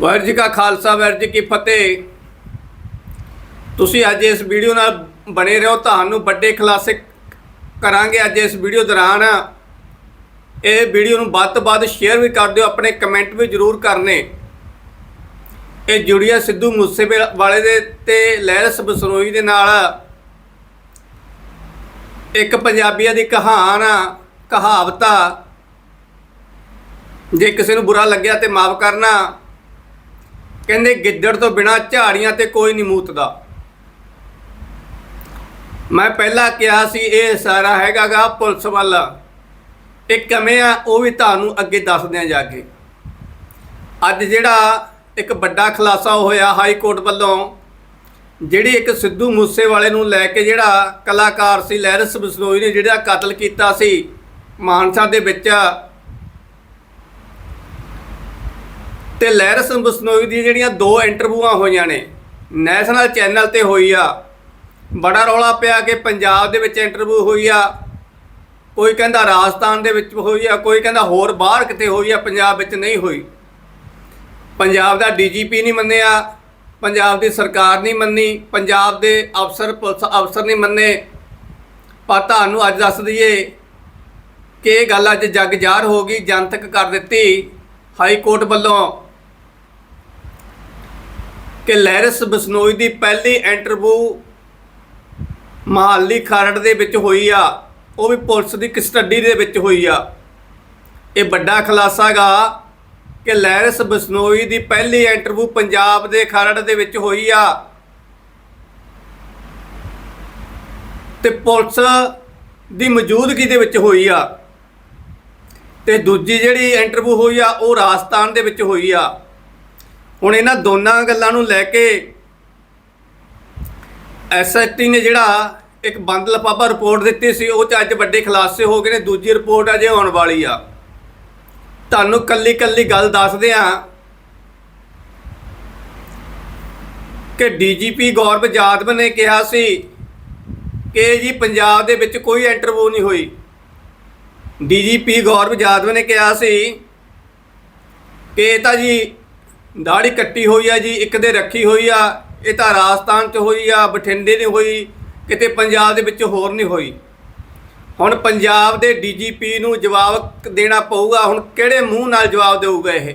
ਵਾਹਿਗੁਰੂ ਜੀ ਕਾ ਖਾਲਸਾ, ਵਾਹਿਗੁਰੂ ਜੀ ਕੀ ਫਤਿਹ। ਤੁਸੀਂ ਅੱਜ ਇਸ ਵੀਡੀਓ ਨਾਲ ਬਣੇ ਰਹੋ, ਤੁਹਾਨੂੰ ਵੱਡੇ ਖੁਲਾਸੇ ਕਰਾਂਗੇ ਅੱਜ ਇਸ ਵੀਡੀਓ ਦੌਰਾਨ। ਇਹ ਵੀਡੀਓ ਨੂੰ ਵੱਧ ਤੋਂ ਵੱਧ ਸ਼ੇਅਰ ਵੀ ਕਰ ਦਿਓ, ਆਪਣੇ ਕਮੈਂਟ ਵੀ ਜ਼ਰੂਰ ਕਰਨੇ। ਇਹ ਜੁੜੀਆ ਸਿੱਧੂ ਮੂਸੇਵਾਲੇ ਦੇ ਤੇ ਲਹਿਰਸ ਬਸਰੋਈ ਦੇ ਨਾਲ ਇੱਕ ਪੰਜਾਬੀਆਂ ਦੀ ਕਹਾਣ ਆ ਕਹਾਵਤ। ਆ ਜੇ ਕਿਸੇ ਨੂੰ ਬੁਰਾ ਲੱਗਿਆ ਤੇ ਮਾਫ ਕਰਨਾ। ਕਹਿੰਦੇ ਗਿੱਦੜ ਤੋਂ ਬਿਨਾ ਝਾੜੀਆਂ ਤੇ ਕੋਈ ਨਹੀਂ ਮੂਤਦਾ। ਮੈਂ ਪਹਿਲਾਂ ਕਿਹਾ ਸੀ, ਇਹ ਸਾਰਾ ਹੈਗਾਗਾ ਪੁਲਿਸ ਵੱਲ। ਇਹ ਕਮੇ ਆ, ਉਹ ਵੀ ਤੁਹਾਨੂੰ ਅੱਗੇ ਦੱਸਦੇ ਆ ਜਾ ਕੇ ਅੱਜ ਜਿਹੜਾ ਇੱਕ ਵੱਡਾ ਖੁਲਾਸਾ ਹੋਇਆ ਹਾਈ ਕੋਰਟ ਵੱਲੋਂ, ਜਿਹੜੀ ਇੱਕ ਸਿੱਧੂ ਮੂਸੇਵਾਲੇ ਨੂੰ ਲੈ ਕੇ ਜਿਹੜਾ ਕਲਾਕਾਰ ਸੀ ਲਹਿਰਸ ਬਸਨੋਈ ਨੇ ਜਿਹੜਾ ਕਤਲ ਕੀਤਾ ਸੀ, ਮਾਨਸਾ ਦੇ ਵਿੱਚ ਤੇ ਲਹਿਰਸ ਬਸਨੋਈ ਦੀ ਜਿਹੜੀਆਂ ਦੋ ਇੰਟਰਵਿਊਆਂ ਹੋਈਆਂ ਨੇ, ਨੈਸ਼ਨਲ ਚੈਨਲ ਤੇ ਹੋਈ ਆ। ਬੜਾ ਰੌਲਾ ਪਿਆ ਕਿ ਪੰਜਾਬ ਦੇ ਵਿੱਚ ਇੰਟਰਵਿਊ ਹੋਈ ਆ। ਕੋਈ ਕਹਿੰਦਾ ਰਾਜਸਥਾਨ ਦੇ ਵਿੱਚ ਹੋਈ ਆ, ਕੋਈ ਕਹਿੰਦਾ ਹੋਰ ਬਾਹਰ ਕਿਤੇ ਹੋਈ ਆ, ਪੰਜਾਬ ਵਿੱਚ ਨਹੀਂ ਹੋਈ। ਪੰਜਾਬ ਦਾ ਡੀਜੀਪੀ ਨਹੀਂ ਮੰਨਿਆ, ਪੰਜਾਬ ਦੀ ਸਰਕਾਰ ਨਹੀਂ ਮੰਨੀ, ਪੰਜਾਬ ਦੇ ਅਫਸਰ, ਪੁਲਿਸ ਅਫਸਰ ਨਹੀਂ ਮੰਨੇ। ਪਰ ਤੁਹਾਨੂੰ ਅੱਜ ਦੱਸ ਦਈਏ ਕਿ ਇਹ ਗੱਲ ਅੱਜ ਜੱਗ ਜ਼ਾਹਰ ਹੋ ਗਈ, ਜਨਤਕ ਕਰ ਦਿੱਤੀ ਹਾਈ ਕੋਰਟ ਵੱਲੋਂ। ਕਿ ਲੈਰਿਸ ਬਸਨੋਈ ਦੀ ਪਹਿਲੀ ਇੰਟਰਵਿਊ ਮਹਾਲੀ ਖਰੜ ਦੇ ਵਿੱਚ ਹੋਈ ਆ। ਉਹ ਵੀ ਪੁਲਿਸ ਦੀ ਕਸਟਡੀ ਦੇ ਵਿੱਚ ਹੋਈ ਆ। ਇਹ ਵੱਡਾ ਖੁਲਾਸਾ ਗਾ ਕਿ ਲੈਰਿਸ ਬਸਨੋਈ ਦੀ ਪਹਿਲੀ ਇੰਟਰਵਿਊ ਪੰਜਾਬ ਦੇ ਖਰੜ ਦੇ ਵਿੱਚ ਹੋਈ ਆ। ਤੇ ਪੁਲਿਸ ਦੀ ਮੌਜੂਦਗੀ ਦੇ ਵਿੱਚ ਹੋਈ ਆ। ਤੇ ਦੂਜੀ ਜਿਹੜੀ ਇੰਟਰਵਿਊ ਹੋਈ ਆ, ਉਹ ਰਾਜਸਥਾਨ ਦੇ ਵਿੱਚ ਹੋਈ ਆ। ਹੁਣ ਇਹਨਾਂ ਦੋਨਾਂ ਗੱਲਾਂ ਨੂੰ ਲੈ ਕੇ ਐਸਐਸਟੀ ਨੇ ਜਿਹੜਾ ਇੱਕ ਬੰਦ ਲਫਾਫਾ ਰਿਪੋਰਟ ਦਿੱਤੀ ਸੀ, ਉਹ ਚ ਅੱਜ ਵੱਡੇ ਖੁਲਾਸੇ ਹੋ ਗਏ ਨੇ। ਦੂਜੀ ਰਿਪੋਰਟ ਅਜੇ ਆਉਣ ਵਾਲੀ ਆ। ਤੁਹਾਨੂੰ ਕੱਲੀ ਕੱਲੀ ਗੱਲ ਦੱਸਦੇ ਆ ਕਿ ਡੀਜੀਪੀ ਗੌਰਵ ਜਾਦਵ ਨੇ ਕਿਹਾ ਸੀ ਕਿ ਜੀ ਪੰਜਾਬ ਦੇ ਵਿੱਚ ਕੋਈ ਇੰਟਰਵਿਊ ਨਹੀਂ ਹੋਈ। ਡੀਜੀਪੀ ਗੌਰਵ ਜਾਦਵ ਨੇ ਕਿਹਾ ਸੀ ਕਿ ਇਹ ਤਾਂ ਜੀ ਦਾੜੀ ਕੱਟੀ ਹੋਈ ਆ ਜੀ, ਇੱਕ ਦੇ ਰੱਖੀ ਹੋਈ ਆ, ਇਹ ਤਾਂ ਰਾਜਸਥਾਨ 'ਚ ਹੋਈ ਆ, ਬਠਿੰਡੇ ਨੇ ਹੋਈ, ਕਿਤੇ ਪੰਜਾਬ ਦੇ ਵਿੱਚ ਹੋਰ ਨਹੀਂ ਹੋਈ। ਹੁਣ ਪੰਜਾਬ ਦੇ ਡੀਜੀਪੀ ਨੂੰ ਜਵਾਬ ਦੇਣਾ ਪਊਗਾ, ਹੁਣ ਕਿਹੜੇ ਮੂੰਹ ਨਾਲ ਜਵਾਬ ਦੇਊਗਾ ਇਹ?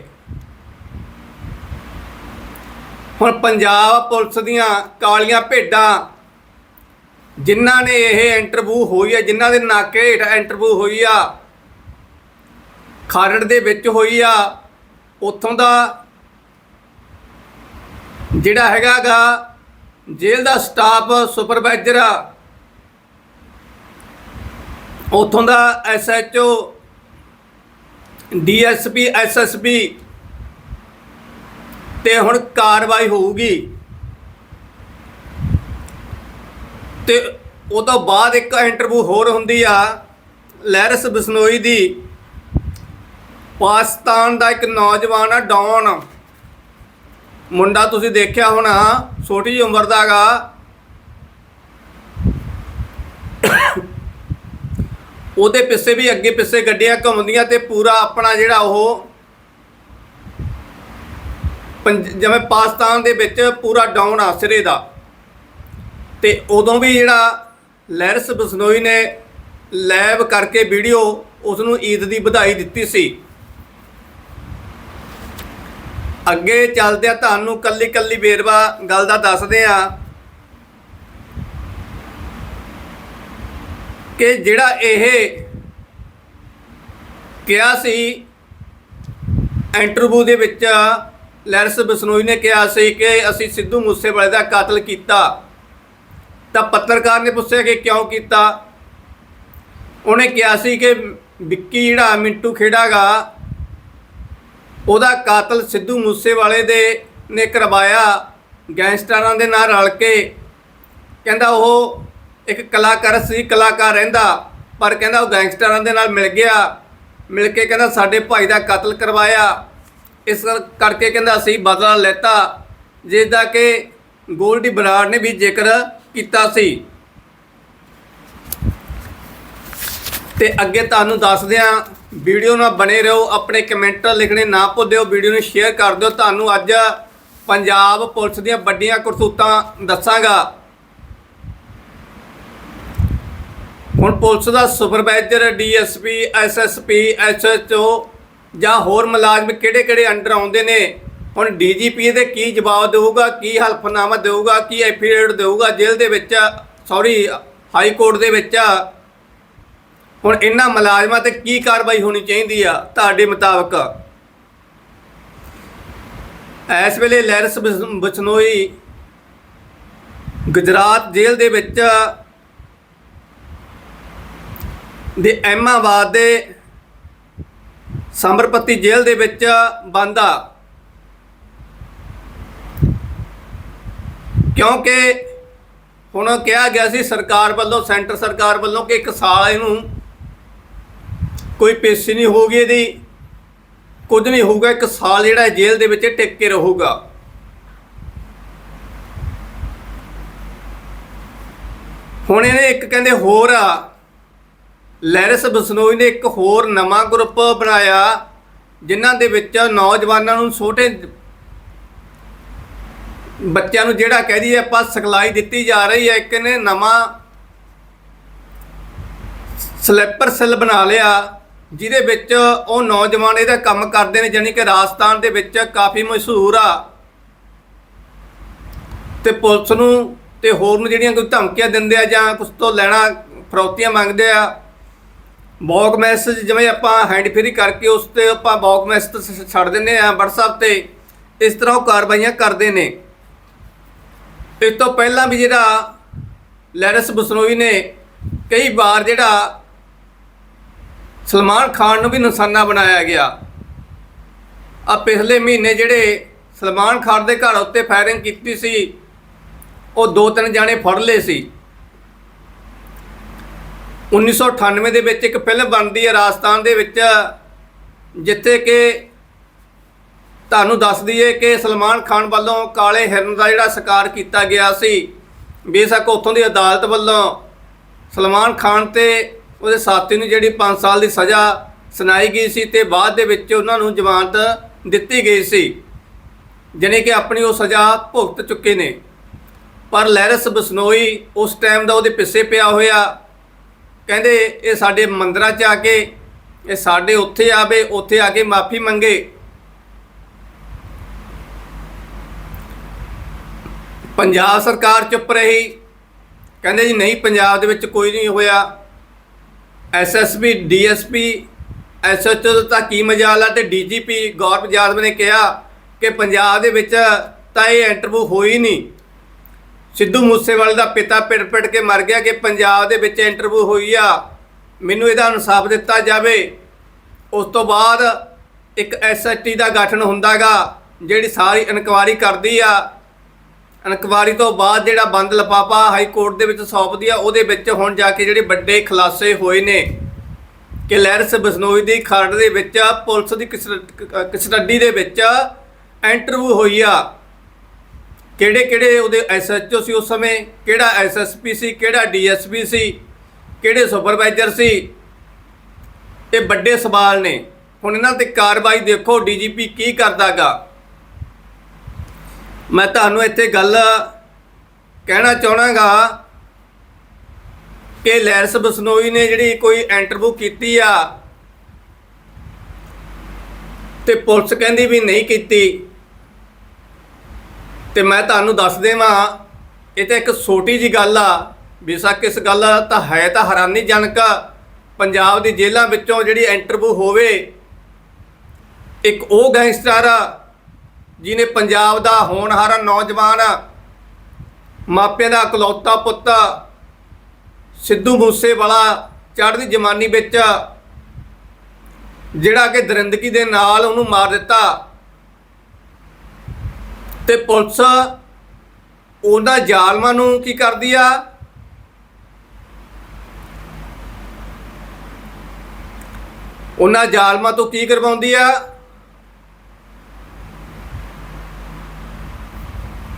ਹੁਣ ਪੰਜਾਬ ਪੁਲਿਸ ਦੀਆਂ ਕਾਲੀਆਂ ਭੇਡਾਂ, ਜਿਨ੍ਹਾਂ ਨੇ ਇਹ ਇੰਟਰਵਿਊ ਹੋਈ ਹੈ ਜਿਨ੍ਹਾਂ ਦੇ ਨਾਕੇ ਹੇਠ ਇੰਟਰਵਿਊ ਹੋਈ ਆ, ਖਰੜ ਦੇ ਵਿੱਚ ਹੋਈ ਆ, ਉੱਥੋਂ ਦਾ ਜਿਹੜਾ ਹੈਗਾਗਾ ਜੇਲ੍ਹ ਦਾ ਸਟਾਫ ਸੁਪਰਵਾਈਜ਼ਰ ਆ। ਉੱਥੋਂ ਦਾ ਐਸਐਚਓ ਡੀਐਸਪੀ ਐਸਐਸਪੀ ਤੇ ਹੁਣ ਕਾਰਵਾਈ ਹੋਊਗੀ। ਤੇ ਉਹ ਤੋਂ ਬਾਅਦ ਇੱਕ ਇੰਟਰਵਿਊ ਹੋਰ ਹੁੰਦੀ ਆ, ਲੈਰਸ ਬਿਸਨੋਈ ਦੀ। ਪਾਕਿਸਤਾਨ ਦਾ ਇੱਕ ਨੌਜਵਾਨ ਆ, ਡੌਨ। ਮੁੰਡਾ ਤੁਸੀਂ ਦੇਖਿਆ ਹੋਣਾ, ਛੋਟੀ ਜਿਹੀ ਉਮਰ ਦਾਗਾ ਉਹਦੇ ਪਿੱਛੇ ਵੀ ਅੱਗੇ ਪਿੱਛੇ ਗੱਡੀਆਂ ਘੁੰਮਦੀਆਂ ਤੇ ਪੂਰਾ ਆਪਣਾ ਜਿਹੜਾ ਉਹ ਪੰਜ- ਜਿਵੇਂ ਪਾਕਿਸਤਾਨ ਦੇ ਵਿੱਚ ਪੂਰਾ ਡਾਊਨ ਆ, ਸਿਰੇ ਦਾ। ਤੇ ਉਦੋਂ ਵੀ ਜਿਹੜਾ ਲਹਿਰਸ ਬਸਨੋਈ ਨੇ ਲੈਬ ਕਰਕੇ ਵੀਡੀਓ ਉਸ ਨੂੰ ਈਦ ਦੀ ਵਧਾਈ ਦਿੱਤੀ ਸੀ। ਅੱਗੇ ਚੱਲਦੇ ਆ, ਤੁਹਾਨੂੰ ਕੱਲੀ ਕੱਲੀ ਵੇਰਵਾ ਗੱਲ ਦਾ ਦੱਸਦੇ ਆ ਕਿ ਜਿਹੜਾ ਇਹ ਕਿਹਾ ਸੀ ਇੰਟਰਵਿਊ ਦੇ ਵਿੱਚ ਲੈਰਸ ਬਸਨੋਈ ਨੇ ਕਿਹਾ ਸੀ ਕਿ ਅਸੀਂ ਸਿੱਧੂ ਮੂਸੇਵਾਲੇ ਦਾ ਕਤਲ ਕੀਤਾ, ਤਾਂ ਪੱਤਰਕਾਰ ਨੇ ਪੁੱਛਿਆ ਕਿ ਕਿਉਂ ਕੀਤਾ? ਉਹਨੇ ਕਿਹਾ ਸੀ ਕਿ ਵਿੱਕੀ ਜਿਹੜਾ ਮਿੰਟੂ ਖੇੜਾਗਾ ਉਹਦਾ ਕਾਤਲ ਸਿੱਧੂ ਮੂਸੇਵਾਲੇ ਦੇ ਨੇ ਕਰਵਾਇਆ। ਗੈਂਗਸਟਰਾਂ ਦੇ ਨਾਲ ਰਲ ਕੇ ਕਹਿੰਦਾ ਉਹ ਇੱਕ ਕਲਾਕਾਰ ਸੀ, ਕਲਾਕਾਰ ਰਹਿੰਦਾ, ਪਰ ਕਹਿੰਦਾ ਉਹ ਗੈਂਗਸਟਰਾਂ ਦੇ ਨਾਲ ਮਿਲ ਗਿਆ। ਮਿਲ ਕੇ ਕਹਿੰਦਾ ਸਾਡੇ ਭਾਈ ਦਾ ਕਤਲ ਕਰਵਾਇਆ। ਇਸ ਕਰਕੇ ਕਹਿੰਦਾ ਅਸੀਂ ਬਦਲਾ ਲੈਤਾ, ਜਿਸਦਾ ਕਿ ਗੋਲਡੀ ਬਰਾੜ ਨੇ ਵੀ ਜ਼ਿਕਰ ਕੀਤਾ ਸੀ। ਤੇ ਅੱਗੇ ਤੁਹਾਨੂੰ ਦੱਸਦੇ ਹਾਂ ਵੀਡੀਓ ਨਾਲ ਬਣੇ ਰਹੋ, ਆਪਣੇ ਕਮੈਂਟ ਲਿਖਣੇ ਨਾ ਭੁੱਲਿਓ, ਵੀਡੀਓ ਨੂੰ ਸ਼ੇਅਰ ਕਰ ਦਿਓ। ਤੁਹਾਨੂੰ ਅੱਜ ਪੰਜਾਬ ਪੁਲਿਸ ਦੀਆਂ ਵੱਡੀਆਂ ਕਰਤੂਤਾਂ ਦੱਸਾਂਗਾ। ਹੁਣ ਪੁਲਿਸ ਦਾ ਸੁਪਰਵਾਈਜ਼ਰ ਡੀਐਸਪੀ ਐਸਐਸਪੀ ਐਸਐਚਓ ਜਾਂ ਹੋਰ ਮੁਲਾਜ਼ਮ ਕਿਹੜੇ-ਕਿਹੜੇ ਅੰਡਰ ਆਉਂਦੇ ਨੇ? ਹੁਣ ਡੀਜੀਪੀ ਦੇ ਕੀ ਜਵਾਬ ਦੇਊਗਾ, ਕੀ ਹਲਫਨਾਮਾ ਦੇਊਗਾ, ਕੀ ਐਫੀਡੇਵਿਟ ਦੇਊਗਾ? ਜੇਲ੍ਹ ਦੇ ਵਿੱਚ ਸੌਰੀ ਹਾਈ ਕੋਰਟ ਦੇ ਵਿੱਚ ਹੁਣ ਇਹਨਾਂ ਮੁਲਾਜ਼ਮਾਂ ਤੇ ਕੀ ਕਾਰਵਾਈ ਹੋਣੀ ਚਾਹੀਦੀ ਆ ਤੁਹਾਡੇ ਮੁਤਾਬਕ? ਇਸ ਵੇਲੇ ਲੈਰਸ ਬਚਨੋਈ ਗੁਜਰਾਤ ਜੇਲ੍ਹ ਦੇ ਵਿੱਚ ਦੇ ਐਮਾਬਾਦ ਦੇ ਸਮਰਪਤੀ ਜੇਲ੍ਹ ਦੇ ਵਿੱਚ ਬੰਦ ਆ। ਕਿਉਂਕਿ ਹੁਣ ਕਿਹਾ ਗਿਆ ਸੀ ਸਰਕਾਰ ਵੱਲੋਂ, ਸੈਂਟਰ ਸਰਕਾਰ ਵੱਲੋਂ ਕਿ ਇੱਕ ਸਾਲ ਇਹਨੂੰ ਕੋਈ ਪੇਸ਼ੀ ਨਹੀਂ ਹੋਊਗੀ ਇਹਦੀ। ਕੁਝ ਨਹੀਂ ਹੋਊਗਾ, ਇੱਕ ਸਾਲ ਜਿਹੜਾ ਜੇਲ੍ਹ ਦੇ ਵਿੱਚ ਟਿਕ ਕੇ ਰਹੂਗਾ। ਹੁਣ ਇਹਨੇ ਇੱਕ ਕਹਿੰਦੇ ਹੋਰ ਆ, ਲੈਰਸ ਬਸਨੋਈ ਨੇ ਇੱਕ ਹੋਰ ਨਵਾਂ ਗਰੁੱਪ ਬਣਾਇਆ, ਜਿਨ੍ਹਾਂ ਦੇ ਵਿੱਚ ਨੌਜਵਾਨਾਂ ਨੂੰ ਛੋਟੇ ਬੱਚਿਆਂ ਨੂੰ ਜਿਹੜਾ ਕਹਿ ਦਈਏ ਆਪਾਂ ਸਿਖਲਾਈ ਦਿੱਤੀ ਜਾ ਰਹੀ ਹੈ, ਇੱਕ ਨੇ ਨਵਾਂ ਸਲੈਪਰ ਸੈੱਲ ਬਣਾ ਲਿਆ। ਜਿਹਦੇ ਵਿੱਚ ਉਹ ਨੌਜਵਾਨ ਇਹਦਾ ਕੰਮ ਕਰਦੇ ਨੇ, ਜਾਣੀ ਕਿ ਰਾਜਸਥਾਨ ਦੇ ਵਿੱਚ ਕਾਫੀ ਮਸ਼ਹੂਰ ਆ। ਤੇ ਪੁਲਿਸ ਨੂੰ ਤੇ ਹੋਰ ਨੂੰ ਜਿਹੜੀਆਂ ਕੋਈ ਧਮਕੀਆਂ ਦਿੰਦੇ ਆ ਜਾਂ ਕੁਝ ਤੋਂ ਲੈਣਾ, ਫਰੌਤੀਆਂ ਮੰਗਦੇ ਆ, ਬੌਕ ਮੈਸੇਜ ਜਿਵੇਂ ਆਪਾਂ ਹੈਂਡ ਫ੍ਰੀ ਕਰਕੇ ਉਸ ਤੇ ਆਪਾਂ ਬੌਕ ਮੈਸੇਜ ਛੱਡ ਦਿੰਦੇ ਆ WhatsApp ਤੇ, ਇਸ ਤਰ੍ਹਾਂ ਉਹ ਕਾਰਵਾਈਆਂ ਕਰਦੇ ਨੇ। ਇਸ ਤੋਂ ਪਹਿਲਾਂ ਵੀ ਜਿਹੜਾ ਲੈਰਸ ਬਸਨੋਈ ਨੇ ਕਈ ਵਾਰ ਜਿਹੜਾ ਸਲਮਾਨ ਖਾਨ ਨੂੰ ਵੀ ਨਿਸ਼ਾਨਾ ਬਣਾਇਆ ਗਿਆ। ਆ ਪਿਛਲੇ ਮਹੀਨੇ ਜਿਹੜੇ ਸਲਮਾਨ ਖਾਨ ਦੇ ਘਰ ਉੱਤੇ ਫਾਇਰਿੰਗ ਕੀਤੀ ਸੀ, ਉਹ ਦੋ ਤਿੰਨ ਜਾਣੇ ਫੜ ਲਏ ਸੀ। 1998 ਦੇ ਵਿੱਚ ਇੱਕ ਫਿਲਮ ਬਣਦੀ ਹੈ ਰਾਜਸਥਾਨ ਦੇ ਵਿੱਚ, ਜਿੱਥੇ ਕਿ ਤੁਹਾਨੂੰ ਦੱਸ ਦਈਏ ਕਿ ਸਲਮਾਨ ਖਾਨ ਵੱਲੋਂ ਕਾਲੇ ਹਿਰਨ ਦਾ ਜਿਹੜਾ ਸ਼ਿਕਾਰ ਕੀਤਾ ਗਿਆ ਸੀ, ਬੇਸ਼ੱਕ ਉੱਥੋਂ ਦੀ ਅਦਾਲਤ ਵੱਲੋਂ ਸਲਮਾਨ ਖਾਨ ਤੇ ਉਹਦੇ ਸਾਥੀ ਨੂੰ ਜਿਹੜੀ 5 ਸਾਲ ਦੀ ਸਜ਼ਾ ਸੁਣਾਈ ਗਈ ਸੀ ਤੇ ਬਾਅਦ ਦੇ ਵਿੱਚ ਉਹਨਾਂ ਨੂੰ ਜ਼ਮਾਨਤ ਦਿੱਤੀ ਗਈ ਸੀ। ਜਾਣੀ ਕਿ ਆਪਣੀ ਉਹ ਸਜ਼ਾ ਭੁਗਤ ਚੁੱਕੇ ਨੇ। ਪਰ ਲੈਰਸ ਬਸਨੋਈ ਉਸ ਟਾਈਮ ਦਾ ਉਹਦੇ ਪਿੱਛੇ ਪਿਆ ਹੋਇਆ। ਕਹਿੰਦੇ, ਇਹ ਸਾਡੇ ਮੰਦਰਾਂ 'ਚ ਆ ਕੇ, ਇਹ ਸਾਡੇ ਉੱਥੇ ਆਵੇ, ਉੱਥੇ ਆ ਕੇ ਮਾਫੀ ਮੰਗੇ। ਪੰਜਾਬ ਸਰਕਾਰ ਚੁੱਪ ਰਹੀ। ਕਹਿੰਦੇ ਜੀ, ਨਹੀਂ, ਪੰਜਾਬ ਦੇ ਵਿੱਚ ਕੋਈ ਨਹੀਂ ਹੋਇਆ। ਐਸਐਸਪੀ ਡੀਐਸਪੀ ਐਸਐਚਓ ਤਾਂ ਕੀ ਮਜਾਲ ਆ ਤੇ ਡੀਜੀਪੀ ਗੌਰਵ ਯਾਦਵ ਨੇ ਕਿਹਾ ਕਿ ਪੰਜਾਬ ਦੇ ਵਿੱਚ ਤਾਂ ਇਹ ਇੰਟਰਵਿਊ ਹੋਈ ਨਹੀਂ। ਸਿੱਧੂ ਮੂਸੇਵਾਲੇ ਦਾ ਪਿਤਾ ਪਿੜ ਪਿੜ ਕੇ ਮਰ ਗਿਆ ਕਿ ਪੰਜਾਬ ਦੇ ਵਿੱਚ ਇੰਟਰਵਿਊ ਹੋਈ ਆ। ਮੈਨੂੰ ਇਹਦਾ ਇਨਸਾਫ ਦਿੱਤਾ ਜਾਵੇ। ਉਸ ਤੋਂ ਬਾਅਦ ਇੱਕ ਐਸਐਸਟੀ ਦਾ ਗਠਨ ਹੁੰਦਾਗਾ, ਜਿਹੜੀ ਸਾਰੀ ਇਨਕੁਆਰੀ ਕਰਦੀ ਆ ਇਨਕੁਆਰੀ ਤੋਂ ਬਾਅਦ ਜਿਹੜਾ ਬੰਦ ਲਫਾਫਾ ਹਾਈ ਕੋਰਟ ਦੇ ਵਿੱਚ ਸੌਂਪਦੀ ਆ, ਉਹਦੇ ਵਿੱਚ ਹੁਣ ਜਾ ਕੇ ਜਿਹੜੇ ਵੱਡੇ ਖੁਲਾਸੇ ਹੋਏ ਨੇ। ਕਿ ਲੈਰਸ ਬਸਨੋਈ ਦੀ ਖਰੜ ਦੇ ਵਿੱਚ, ਪੁਲਿਸ ਦੀ ਕਸਟੱਡੀ ਦੇ ਵਿੱਚ ਇੰਟਰਵਿਊ ਹੋਈ ਆ। ਕਿਹੜੇ ਕਿਹੜੇ ਉਹਦੇ ਐਸਐਚਓ ਸੀ ਉਸ ਸਮੇਂ, ਕਿਹੜਾ ਐਸਐਸਪੀ ਸੀ, ਕਿਹੜਾ ਡੀਐਸਪੀ ਸੀ, ਕਿਹੜੇ ਸੁਪਰਵਾਈਜ਼ਰ ਸੀ? ਇਹ ਵੱਡੇ ਸਵਾਲ ਨੇ। ਹੁਣ ਇਹਨਾਂ ਤੇ ਕਾਰਵਾਈ ਦੇਖੋ ਡੀਜੀਪੀ ਕੀ ਕਰਦਾਗਾ। ਮੈਂ ਤੁਹਾਨੂੰ ਇੱਥੇ ਗੱਲ ਕਹਿਣਾ ਚਾਹਣਾਗਾ ਕਿ ਲੈਰਸ ਬਸਨੋਈ ਨੇ ਜਿਹੜੀ ਕੋਈ ਇੰਟਰਵਿਊ ਕੀਤੀ ਆ ਤੇ ਪੁਲਿਸ ਕਹਿੰਦੀ ਵੀ ਨਹੀਂ ਕੀਤੀ। ਤੇ ਮੈਂ ਤੁਹਾਨੂੰ ਦੱਸ ਦੇਵਾਂ, ਇਹ ਤਾਂ ਇੱਕ ਛੋਟੀ ਜੀ ਗੱਲ ਆ ਬੇਸ਼ੱਕ ਕਿਸ ਗੱਲ ਤਾਂ ਹੈ ਤਾਂ ਹੈਰਾਨੀਜਨਕ ਪੰਜਾਬ ਦੀ ਜੇਲ੍ਹਾਂ ਵਿੱਚੋਂ ਜਿਹੜੀ ਇੰਟਰਵਿਊ ਹੋਵੇ, ਇੱਕ ਉਹ ਗੈਂਗਸਟਰ ਜਿਹਨੇ ਪੰਜਾਬ ਦਾ ਹੋਣਹਾਰਾ ਨੌਜਵਾਨ, ਮਾਪਿਆਂ ਦਾ ਇਕਲੌਤਾ ਪੁੱਤ, ਸਿੱਧੂ ਮੂਸੇਵਾਲਾ ਚੜ੍ਹਦੀ ਜਵਾਨੀ ਵਿੱਚ ਜਿਹੜਾ ਕਿ ਦਰਿੰਦਗੀ ਦੇ ਨਾਲ ਉਹਨੂੰ ਮਾਰ ਦਿੱਤਾ। ਤੇ ਪੁਲਿਸ ਉਹਨਾਂ ਜ਼ਾਲਮਾਂ ਨੂੰ ਕੀ ਕਰਦੀ ਆ? ਉਹਨਾਂ ਜ਼ਾਲਮਾਂ ਤੋਂ ਕੀ ਕਰਵਾਉਂਦੀ ਆ?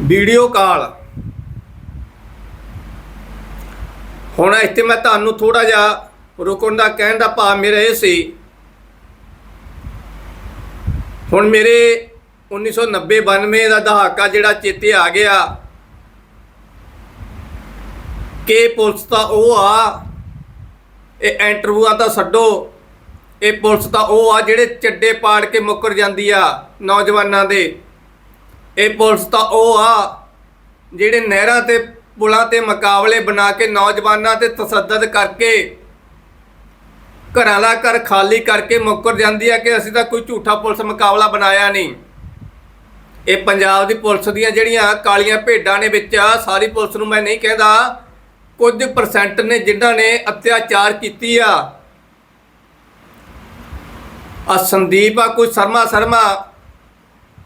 Video call. ਹੁਣ ਇੱਥੇ ਮੈਂ ਤੁਹਾਨੂੰ ਥੋੜਾ ਜਿਹਾ ਰੁਕਣ ਦਾ ਕਹਿਣ ਦਾ ਭਾਵ ਮੇਰਾ ਇਹ ਸੀ, ਹੁਣ ਮੇਰੇ 1990 92 ਦਾ ਦਹਾਕਾ ਜਿਹੜਾ ਚੇਤੇ ਆ ਗਿਆ, ਕਿ ਪੁਲਿਸ ਤਾਂ ਉਹ ਆ, ਇਹ ਇੰਟਰਵਿਊਆਂ ਤਾਂ ਛੱਡੋ, ਇਹ ਪੁਲਿਸ ਤਾਂ ਉਹ ਆ ਜਿਹੜੇ ਚੱਡੇ ਪਾੜ ਕੇ ਮੁੱਕਰ ਜਾਂਦੀ ਆ ਨੌਜਵਾਨਾਂ ਦੇ। ਇਹ ਪੁਲਿਸ ਤਾਂ ਉਹ ਆ, ਜਿਹੜੇ ਨਹਿਰਾਂ ਤੇ ਪੁਲਾਂ ਤੇ ਮੁਕਾਬਲੇ ਬਣਾ ਕੇ ਨੌਜਵਾਨਾਂ ਤੇ ਤਸੱਦਦ ਕਰਕੇ ਘਰਾਂ ਦਾ ਘਰ ਖਾਲੀ ਕਰਕੇ ਮੁੱਕਰ ਜਾਂਦੀ ਆ ਕਿ ਅਸੀਂ ਤਾਂ ਕੋਈ ਝੂਠਾ ਪੁਲਿਸ ਮੁਕਾਬਲਾ ਬਣਾਇਆ ਨਹੀਂ। ਇਹ ਪੰਜਾਬ ਦੀ ਪੁਲਿਸ ਦੀਆਂ ਜਿਹੜੀਆਂ ਕਾਲੀਆਂ ਭੇਡਾਂ ਨੇ ਵਿੱਚ ਸਾਰੀ ਪੁਲਿਸ ਨੂੰ ਮੈਂ ਨਹੀਂ ਕਹਿੰਦਾ, ਕੁਝ ਪਰਸੈਂਟ ਨੇ ਜਿਨ੍ਹਾਂ ਨੇ ਅਤਿਆਚਾਰ ਕੀਤੀ ਆ। ਆ ਸੰਦੀਪ ਆ, ਕੋਈ ਸ਼ਰਮਾ ਸ਼ਰਮਾ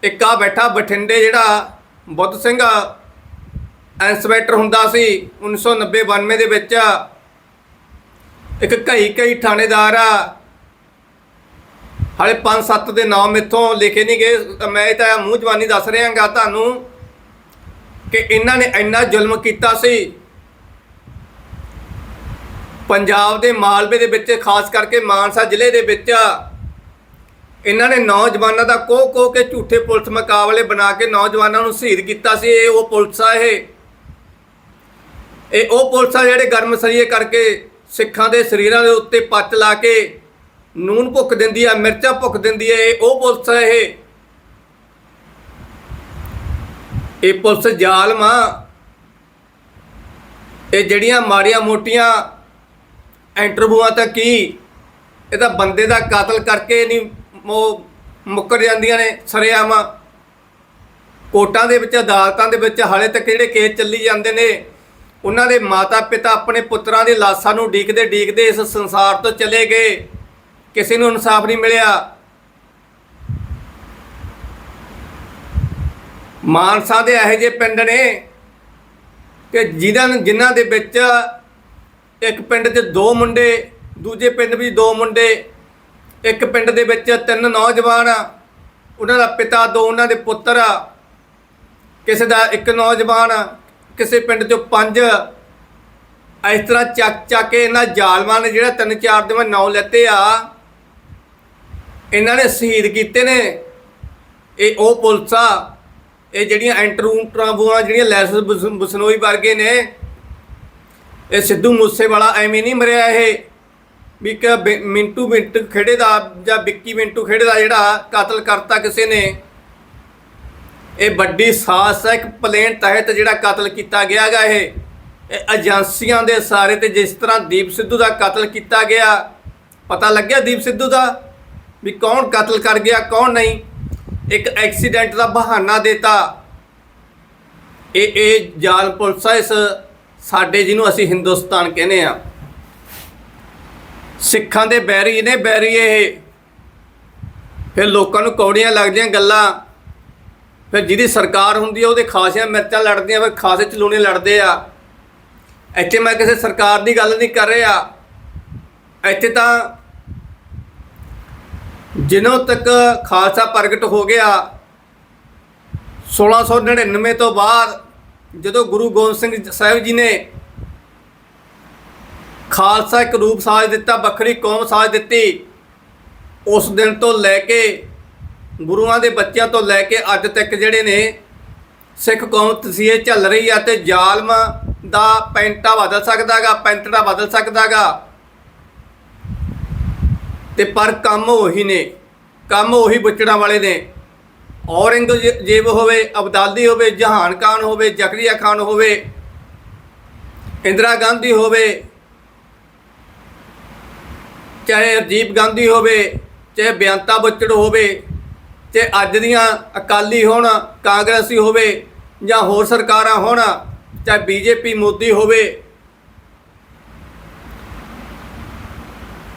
ਇੱਕ ਆ ਬੈਠਾ ਬਠਿੰਡੇ ਜਿਹੜਾ ਬੁੱਧ ਸਿੰਘ ਇੰਸਪੈਕਟਰ ਹੁੰਦਾ ਸੀ 1990 92 ਦੇ ਵਿੱਚ ਇੱਕ ਕਈ ਕਈ ਥਾਣੇਦਾਰ ਆ ਹਾਲੇ 5-7 ਦੇ ਨਾਮ ਇੱਥੋਂ ਲਿਖੇ ਨਹੀਂ ਗਏ। ਮੈਂ ਤਾਂ ਮੂੰਹ ਜਵਾਨੀ ਦੱਸ ਰਿਹਾਗਾ ਤੁਹਾਨੂੰ ਕਿ ਇਹਨਾਂ ਨੇ ਇੰਨਾ ਜ਼ੁਲਮ ਕੀਤਾ ਸੀ। ਪੰਜਾਬ ਦੇ ਮਾਲਵੇ ਦੇ ਵਿੱਚ, ਖਾਸ ਕਰਕੇ ਮਾਨਸਾ ਜ਼ਿਲ੍ਹੇ ਦੇ ਵਿੱਚ ਇਹਨਾਂ ਨੇ ਨੌਜਵਾਨਾਂ ਦਾ ਕੋਹ ਕੋਹ ਕੇ ਝੂਠੇ ਪੁਲਿਸ ਮੁਕਾਬਲੇ ਬਣਾ ਕੇ ਨੌਜਵਾਨਾਂ ਨੂੰ ਸ਼ਹੀਦ ਕੀਤਾ ਸੀ, ਇਹ ਉਹ ਪੁਲਿਸ ਆ ਇਹ। ਇਹ ਉਹ ਪੁਲਿਸ ਆ ਜਿਹੜੇ ਗਰਮ ਸਰੀਏ ਕਰਕੇ ਸਿੱਖਾਂ ਦੇ ਸਰੀਰਾਂ ਦੇ ਉੱਤੇ ਪੱਤ ਲਾ ਕੇ ਨੂਨ ਭੁੱਕ ਦਿੰਦੀ ਆ, ਮਿਰਚਾਂ ਭੁੱਕ ਦਿੰਦੀ ਹੈ ਇਹ ਉਹ ਪੁਲਿਸ ਆ ਇਹ। ਇਹ ਪੁਲਿਸ ਜ਼ਾਲਮ ਆ। ਇਹ ਜਿਹੜੀਆਂ ਮਾੜੀਆਂ ਮੋਟੀਆਂ ਇੰਟਰਵਿਊਆਂ ਤਾਂ ਕੀ? ਇਹ ਤਾਂ ਬੰਦੇ ਦਾ ਕਤਲ ਕਰਕੇ ਨਹੀਂ ਉਹ ਮੁੱਕਰ ਜਾਂਦੀਆਂ ਨੇ, ਸਰੇਆਮ। ਕੋਟਾਂ ਦੇ ਵਿੱਚ, ਅਦਾਲਤਾਂ ਦੇ ਵਿੱਚ, ਹਾਲੇ ਤੱਕ ਜਿਹੜੇ ਕੇਸ ਚੱਲੀ ਜਾਂਦੇ ਨੇ, ਉਹਨਾਂ ਦੇ ਮਾਤਾ ਪਿਤਾ ਆਪਣੇ ਪੁੱਤਰਾਂ ਦੀ ਲਾਸ਼ਾਂ ਨੂੰ ਡੀਕਦੇ ਡੀਕਦੇ ਇਸ ਸੰਸਾਰ ਤੋਂ ਚਲੇ ਗਏ। ਕਿਸੇ ਨੂੰ ਇਨਸਾਫ ਨਹੀਂ ਮਿਲਿਆ। ਮਾਨਸਾ ਦੇ ਇਹੋ ਜਿਹੇ ਪਿੰਡ ਨੇ ਕਿ ਜਿਨ੍ਹਾਂ ਜਿਨ੍ਹਾਂ ਦੇ ਵਿੱਚ ਇੱਕ ਪਿੰਡ 'ਚ ਦੋ ਮੁੰਡੇ, ਦੂਜੇ ਪਿੰਡ ਵਿੱਚ ਦੋ ਮੁੰਡੇ ਇੱਕ ਪਿੰਡ ਦੇ ਵਿੱਚ ਤਿੰਨ ਨੌਜਵਾਨ ਆ। ਉਹਨਾਂ ਦਾ ਪਿਤਾ, ਦੋ ਉਹਨਾਂ ਦੇ ਪੁੱਤਰ ਆ। ਕਿਸੇ ਦਾ ਇੱਕ ਨੌਜਵਾਨ ਕਿਸੇ ਪਿੰਡ 'ਚੋਂ ਪੰਜ। ਇਸ ਤਰ੍ਹਾਂ ਚੱਕ ਚੱਕ ਕੇ ਇਹਨਾਂ ਜ਼ਾਲਮਾਂ ਨੇ ਜਿਹੜਾ ਤਿੰਨ ਚਾਰ ਦੇ ਮੈਂ ਨਾਂ ਲੈਤੇ ਆ। ਇਹਨਾਂ ਨੇ ਸ਼ਹੀਦ ਕੀਤੇ ਨੇ। ਇਹ ਉਹ ਪੁਲਿਸ ਆ। ਇਹ ਜਿਹੜੀਆਂ ਐਂਟਰੂਟਰਾਂਬੂਆਂ ਜਿਹੜੀਆਂ ਲੈਸ ਬਸਨੋਈ ਵਰਗੇ ਨੇ। ਇਹ ਸਿੱਧੂ ਮੂਸੇਵਾਲਾ ਐਵੇਂ ਨਹੀਂ ਮਰਿਆ ਇਹ। ਵੀ ਕਿ ਬਿ- ਮਿੰਟੂ ਮਿੰਟ ਖੇੜੇ ਦਾ ਜਾਂ ਵਿੱਕੀ ਮਿੰਟੂ ਖੇੜੇ ਦਾ ਜਿਹੜਾ ਕਤਲ ਕਰਤਾ ਕਿਸੇ ਨੇ। ਇਹ ਵੱਡੀ ਸਾਸ ਹੈ, ਇੱਕ ਪਲੇਨ ਤਹਿਤ ਜਿਹੜਾ ਕਤਲ ਕੀਤਾ ਗਿਆਗਾ ਇਹ। ਇਹ ਏਜੰਸੀਆਂ ਦੇ ਸਾਰੇ ਤੇ ਜਿਸ ਤਰ੍ਹਾਂ ਦੀਪ ਸਿੱਧੂ ਦਾ ਕਤਲ ਕੀਤਾ ਗਿਆ, ਪਤਾ ਲੱਗਿਆ ਦੀਪ ਸਿੱਧੂ ਦਾ ਵੀ ਕੌਣ ਕਤਲ ਕਰ ਗਿਆ, ਕੌਣ ਨਹੀਂ? ਇੱਕ ਐਕਸੀਡੈਂਟ ਦਾ ਬਹਾਨਾ ਦੇਤਾ। ਇਹ ਇਹ ਜਾਲ ਪੁਲਿਸ ਆ ਇਸ ਸਾਡੇ ਜਿਹਨੂੰ ਅਸੀਂ ਹਿੰਦੁਸਤਾਨ ਕਹਿੰਦੇ ਆ ਸਿੱਖਾਂ ਦੇ ਬੈਰੀ ਨੇ ਬੈਰੀ ਇਹ। ਫਿਰ ਲੋਕਾਂ ਨੂੰ ਕੌੜੀਆਂ ਲੱਗਦੀਆਂ ਗੱਲਾਂ। ਫਿਰ ਜਿਹਦੀ ਸਰਕਾਰ ਹੁੰਦੀ ਆ, ਉਹਦੇ ਖਾਸੀਆਂ ਮਿਰਚਾਂ ਲੜਦੀਆਂ, ਫਿਰ ਖਾਸੇ ਚਲੂਣੇ ਲੜਦੇ ਆ। ਇੱਥੇ ਮੈਂ ਕਿਸੇ ਸਰਕਾਰ ਦੀ ਗੱਲ ਨਹੀਂ ਕਰ ਰਿਹਾ। ਇੱਥੇ ਤਾਂ ਜਿਨ੍ਹਾਂ ਤੱਕ ਖਾਲਸਾ ਪ੍ਰਗਟ ਹੋ ਗਿਆ 1699 ਤੋਂ ਬਾਅਦ ਜਦੋਂ ਗੁਰੂ ਗੋਬਿੰਦ ਸਿੰਘ ਸਾਹਿਬ ਜੀ ਨੇ ਖਾਲਸਾ ਇੱਕ ਰੂਪ ਸਾਜ ਦਿੱਤਾ, ਵੱਖਰੀ ਕੌਮ ਸਾਜ ਦਿੱਤੀ। ਉਸ ਦਿਨ ਤੋਂ ਲੈ ਕੇ ਗੁਰੂਆਂ ਦੇ ਬੱਚਿਆਂ ਤੋਂ ਲੈ ਕੇ ਅੱਜ ਤੱਕ ਜਿਹੜੇ ਨੇ ਸਿੱਖ ਕੌਮ ਤਸੀਹੇ ਝੱਲ ਰਹੀ ਆ ਤੇ ਜ਼ਾਲਮ ਦਾ ਪੈਂਟਾ ਬਦਲ ਸਕਦਾਗਾ, ਪੈਂਟੜਾ ਬਦਲ ਸਕਦਾਗਾ। ਤੇ ਪਰ ਕੰਮ ਉਹੀ ਨੇ, ਕੰਮ ਉਹੀ ਬੁੱਚੜਾਂ ਵਾਲੇ ਨੇ। ਔਰੰਗਜ਼ੇਬ ਹੋਵੇ, ਅਬਦਾਲੀ ਹੋਵੇ, ਜਹਾਨ ਖਾਨ ਹੋਵੇ, ਜ਼ਕਰੀਆ ਖਾਨ ਹੋਵੇ, ਇੰਦਰਾ ਗਾਂਧੀ ਹੋਵੇ ਚਾਹੇ ਰਾਜੀਵ ਗਾਂਧੀ ਹੋਵੇ, ਚਾਹੇ ਬਿਆੰਤਾ ਬੱਚੜ ਹੋਵੇ, ਚਾਹੇ ਅੱਜ ਦੀਆਂ ਅਕਾਲੀ ਹੋਣ, ਕਾਂਗਰਸੀ ਹੋਵੇ ਜਾਂ ਹੋਰ ਸਰਕਾਰਾਂ ਹੋਣ, ਚਾਹੇ ਬੀਜੇਪੀ, ਮੋਦੀ ਹੋਵੇ।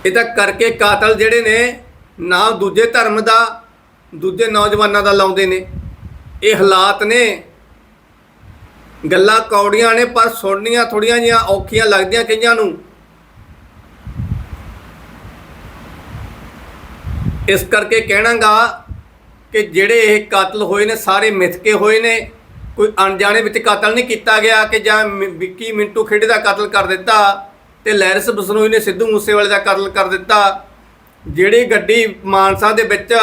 ਇਹ ਤਾਂ ਕਰਕੇ ਕਾਤਲ ਜਿਹੜੇ ਨੇ ਨਾ ਦੂਜੇ ਧਰਮ ਦਾ, ਦੂਜੇ ਨੌਜਵਾਨਾਂ ਦਾ ਲਾਉਂਦੇ ਨੇ। ਇਹ ਹਾਲਾਤ ਨੇ। ਗੱਲਾਂ ਕੌੜੀਆਂ ਨੇ, ਪਰ ਸੁਣਨੀਆਂ ਥੋੜੀਆਂ ਜੀਆਂ ਔਖੀਆਂ ਲੱਗਦੀਆਂ ਕਈਆਂ ਨੂੰ। ਇਸ ਕਰਕੇ ਕਹਿਣਾਗਾ ਕਿ ਜਿਹੜੇ ਇਹ ਕਾਤਲ ਹੋਏ ਨੇ, ਸਾਰੇ ਮਿਥਕੇ ਹੋਏ ਨੇ, ਕੋਈ ਅਣਜਾਣੇ ਵਿੱਚ ਕਤਲ ਨਹੀਂ ਕੀਤਾ ਗਿਆ ਕਿ ਜਾਂ ਮਿ- ਵਿੱਕੀ ਮਿੰਟੂ ਖੇੜੇ ਦਾ ਕਤਲ ਕਰ ਦਿੱਤਾ ਤੇ ਲੈਰਿਸ ਬਸਨੋਈ ਨੇ ਸਿੱਧੂ ਮੂਸੇਵਾਲੇ ਦਾ ਕਤਲ ਕਰ ਦਿੱਤਾ। ਜਿਹੜੀ ਗੱਡੀ ਮਾਨਸਾ ਦੇ ਵਿੱਚ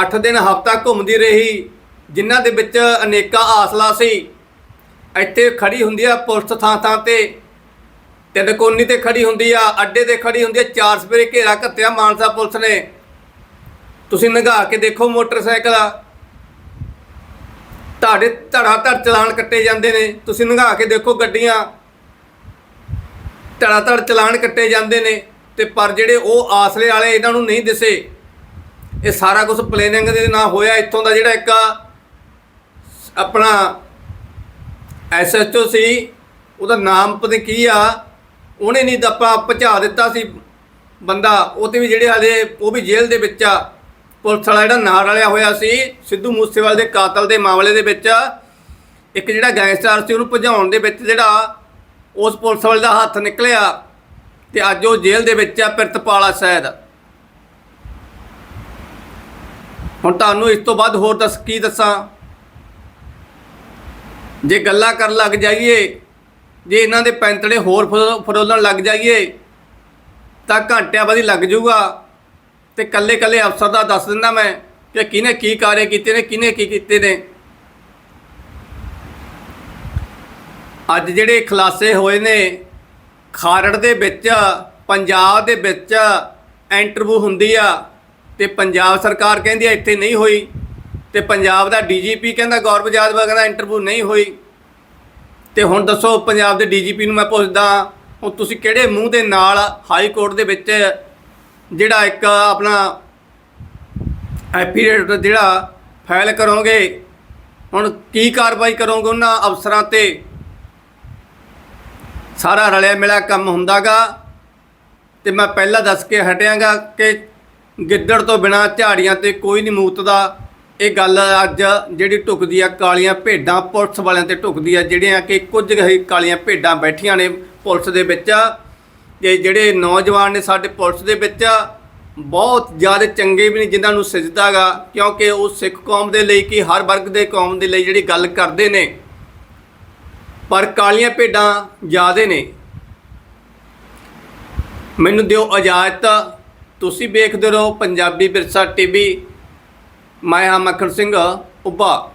8 ਦਿਨ ਹਫ਼ਤਾ ਘੁੰਮਦੀ ਰਹੀ, ਜਿਨ੍ਹਾਂ ਦੇ ਵਿੱਚ ਅਨੇਕਾਂ ਆਸਲਾ ਸੀ, ਇੱਥੇ ਖੜੀ ਹੁੰਦੀ ਆ ਪੁਲਿਸ ਥਾਂ ਥਾਂ ਤੇ, ਤਿੰਨ ਕੋਨੀ ਤੇ ਖੜੀ ਹੁੰਦੀ ਆ, ਅੱਡੇ ਤੇ ਖੜੀ ਹੁੰਦੀ ਆ, ਚਾਰ ਸਵੇਰੇ ਘੇਰਾ ਘੱਤਿਆ ਮਾਨਸਾ ਪੁਲਿਸ ਨੇ। ਤੁਸੀਂ ਨਗਾ ਕੇ ਦੇਖੋ ਮੋਟਰਸਾਈਕਲ ਤੁਹਾਡੇ ਧੜਾ ਧੜ ਚਲਾਨ ਕੱਟੇ ਜਾਂਦੇ ਨੇ। ਤੁਸੀਂ ਨਗਾ ਕੇ ਦੇਖੋ ਗੱਡੀਆਂ। ਧੜਾ ਧੜ ਚਲਾਨ ਕੱਟੇ ਜਾਂਦੇ ਨੇ ਤੇ ਪਰ ਜਿਹੜੇ ਉਹ ਆਸਲੇ ਵਾਲੇ ਇਹਨਾਂ ਨੂੰ ਨਹੀਂ ਦਿਸੇ। ਇਹ ਸਾਰਾ ਕੁਝ ਪਲੈਨਿੰਗ ਦੇ ਨਾਲ ਹੋਇਆ। ਇੱਥੋਂ ਦਾ ਜਿਹੜਾ ਇੱਕ ਆਪਣਾ ਐਸਐਚਓ ਸੀ, ਉਹਦਾ ਨਾਮ ਪਤਾ ਕੀ ਆ? ਉਹਨੇ ਨਹੀਂ ਦੱਪਾ, ਭਜਾ ਦਿੱਤਾ ਸੀ ਬੰਦਾ। ਉਹ ਤੇ ਵੀ ਜਿਹੜੇ ਹਾਲੇ ਉਹ ਵੀ ਜੇਲ੍ਹ ਦੇ ਵਿੱਚ ਆ। ਪੁਲਿਸ ਵਾਲਾ ਜਿਹੜਾ ਨਾਲ ਰਲਿਆ ਹੋਇਆ ਸੀ, ਸਿੱਧੂ ਮੂਸੇਵਾਲੇ ਦੇ ਕਾਤਲ ਦੇ ਮਾਮਲੇ ਦੇ ਵਿੱਚ, ਇੱਕ ਜਿਹੜਾ ਗੈਂਗਸਟਰ ਸੀ ਉਹਨੂੰ ਭਜਾਉਣ ਦੇ ਵਿੱਚ ਜਿਹੜਾ ਉਸ ਪੁਲਿਸ ਵਾਲੇ ਦਾ ਹੱਥ ਨਿਕਲਿਆ ਤੇ ਅੱਜ ਉਹ ਜੇਲ੍ਹ ਦੇ ਵਿੱਚ ਆ ਪਿਰਤਪਾਲਾ ਸ਼ਾਇਦ ਹੁਣ ਤੁਹਾਨੂੰ ਇਸ ਤੋਂ ਬਾਅਦ ਹੋਰ ਦੱਸ, ਕੀ ਦੱਸਾਂ? ਜੇ ਗੱਲਾਂ ਕਰਨ ਲੱਗ ਜਾਈਏ, ਜੇ ਇਹਨਾਂ ਦੇ ਪੈਂਤੜੇ ਹੋਰ ਫਰੋ- ਫਰੋਲਣ ਲੱਗ ਜਾਈਏ, ਤਾਂ ਘੰਟਿਆਂ ਬਾਅਦ ਹੀ ਲੱਗ ਜਾਊਗਾ। ਤੇ ਕੱਲੇ ਕੱਲੇ ਅਫਸਰ ਦਾ ਦੱਸ ਦਿੰਦਾ ਮੈਂ ਕਿ ਕਿਹਨੇ ਕੀ ਕਾਰਜ ਕੀਤੇ ਨੇ, ਕਿਹਨੇ ਕੀ ਕੀਤੇ ਨੇ। ਅੱਜ ਜਿਹੜੇ ਖੁਲਾਸੇ ਹੋਏ ਨੇ, ਖਾਰੜ ਦੇ ਵਿੱਚ, ਪੰਜਾਬ ਦੇ ਵਿੱਚ ਇੰਟਰਵਿਊ ਹੁੰਦੀ ਆ ਤੇ ਪੰਜਾਬ ਸਰਕਾਰ ਕਹਿੰਦੀ ਆ ਇੱਥੇ ਨਹੀਂ ਹੋਈ ਤੇ ਪੰਜਾਬ ਦਾ ਡੀਜੀਪੀ ਕਹਿੰਦਾ ਗੌਰਵ ਜਾਦਵ ਕਹਿੰਦਾ ਇੰਟਰਵਿਊ ਨਹੀਂ ਹੋਈ। ਤੇ ਹੁਣ ਦੱਸੋ ਪੰਜਾਬ ਦੇ ਡੀਜੀਪੀ ਨੂੰ ਮੈਂ ਪੁੱਛਦਾ ਹੁਣ ਤੁਸੀਂ ਕਿਹੜੇ ਮੂੰਹ ਦੇ ਨਾਲ ਹਾਈ ਕੋਰਟ ਦੇ ਵਿੱਚ ਜਿਹੜਾ ਇੱਕ ਆਪਣਾ ਐਫੀਡੇਵਿਟ ਜਿਹੜਾ ਫਾਈਲ ਕਰੋਗੇ, ਹੁਣ ਕੀ ਕਾਰਵਾਈ ਕਰੋਗੇ ਉਹਨਾਂ ਅਫਸਰਾਂ ਤੇ? ਸਾਰਾ ਰਲਿਆ ਮਿਲਿਆ ਕੰਮ ਹੁੰਦਾਗਾ। ਤੇ ਮੈਂ ਪਹਿਲਾਂ ਦੱਸ ਕੇ ਹਟਿਆਂਗਾ ਕਿ ਗਿੱਦੜ ਤੋਂ ਬਿਨਾ ਝਾੜੀਆਂ ਤੇ ਕੋਈ ਨਹੀਂ ਮੂਤਦਾ। ਇਹ ਗੱਲ ਅੱਜ ਜਿਹੜੀ ਢੁਕਦੀ ਆ ਕਾਲੀਆਂ ਭੇਡਾਂ ਪੁਲਿਸ ਵਾਲਿਆਂ ਤੇ ਢੁਕਦੀ ਆ, ਜਿਹੜੀਆਂ ਕਿ ਕੁਝ ਹੀ ਕਾਲੀਆਂ ਭੇਡਾਂ ਬੈਠੀਆਂ ਨੇ ਪੁਲਿਸ ਦੇ ਵਿੱਚ। ਤੇ ਜਿਹੜੇ ਨੌਜਵਾਨ ਨੇ ਸਾਡੇ ਪੁਲਿਸ ਦੇ ਵਿੱਚ ਬਹੁਤ ਜ਼ਿਆਦਾ ਚੰਗੇ ਵੀ ਨੇ ਜਿਨ੍ਹਾਂ ਨੂੰ ਸਜਦਾਗਾ ਕਿਉਂਕਿ ਉਹ ਸਿੱਖ ਕੌਮ ਦੇ ਲਈ ਕਿ ਹਰ ਵਰਗ ਦੇ ਕੌਮ ਦੇ ਲਈ ਜਿਹੜੀ ਗੱਲ ਕਰਦੇ ਨੇ, ਪਰ ਕਾਲੀਆਂ ਭੇਡਾਂ ਜ਼ਿਆਦੇ ਨੇ। ਮੈਨੂੰ ਦਿਓ ਇਜਾਜ਼ਤ ਤੁਸੀਂ ਵੇਖਦੇ ਰਹੋ, ਪੰਜਾਬੀ ਵਿਰਸਾ ਟੀਵੀ, ਮੈਂ ਹਾਂ ਮੱਖਣ ਸਿੰਘ, ਉੱਭਾ।